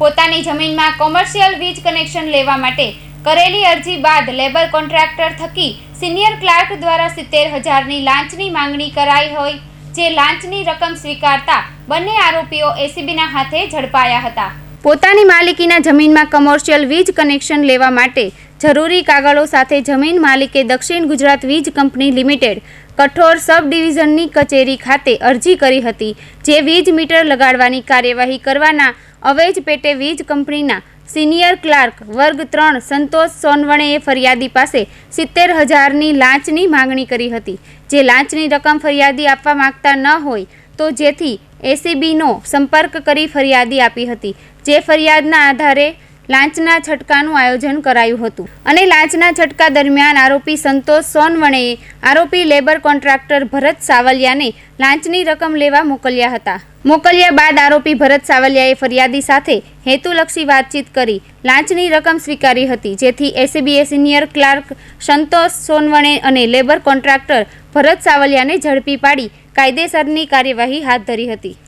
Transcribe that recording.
પોતાની જમીનમાં કોમર્શિયલ વીજ કનેક્શન લેવા માટે કરેલી અરજી બાદ લેબર કોન્ટ્રાક્ટર થકી સિનિયર ક્લાર્ક દ્વારા સિત્તેર હજારની લાંચની માંગણી કરાઈ હોય, જે લાંચની રકમ સ્વીકારતા બંને આરોપીઓ એસીબીના હાથે ઝડપાયા હતા. પોતાની માલિકીના જમીનમાં કમર્શિયલ વીજ કનેક્શન લેવા માટે જરૂરી કાગળો સાથે જમીન માલિકે દક્ષિણ ગુજરાત વીજ કંપની લિમિટેડ કઠોર સબ ડિવિઝનની કચેરી ખાતે અરજી કરી હતી, જે વીજ મીટર લગાડવાની કાર્યવાહી કરવાના અવેજ પેટે વીજ કંપનીના સિનિયર ક્લાર્ક વર્ગ ત્રણ સંતોષ સોનવણેએ ફરિયાદી પાસે સિત્તેર હજારની લાંચની માંગણી કરી હતી. જે લાંચની રકમ ફરિયાદી આપવા માગતા ન હોય તો જેથી એસીબીનો સંપર્ક કરી ફરિયાદી આપી હતી, જે ફરિયાદના આધારે લાંચના છટકાનું આયોજન કરાયું હતું. અને લાંચના છટકા દરમિયાન આરોપી સંતોષ સોનવણેએ આરોપી લેબર કોન્ટ્રાક્ટર ભરત સાવલિયાને લાંચની રકમ લેવા મોકલ્યા હતા. મોકલ્યા બાદ આરોપી ભરત સાવલિયાએ ફરિયાદી સાથે હેતુલક્ષી વાતચીત કરી, લાંચની રકમ સ્વીકારી હતી, જેથી એસીબીએ સિનિયર ક્લાર્ક સંતોષ સોનવણે અને લેબર કોન્ટ્રાક્ટર ભરત સાવલિયાને ઝડપી પાડી કાયદેસરની કાર્યવાહી હાથ ધરી હતી.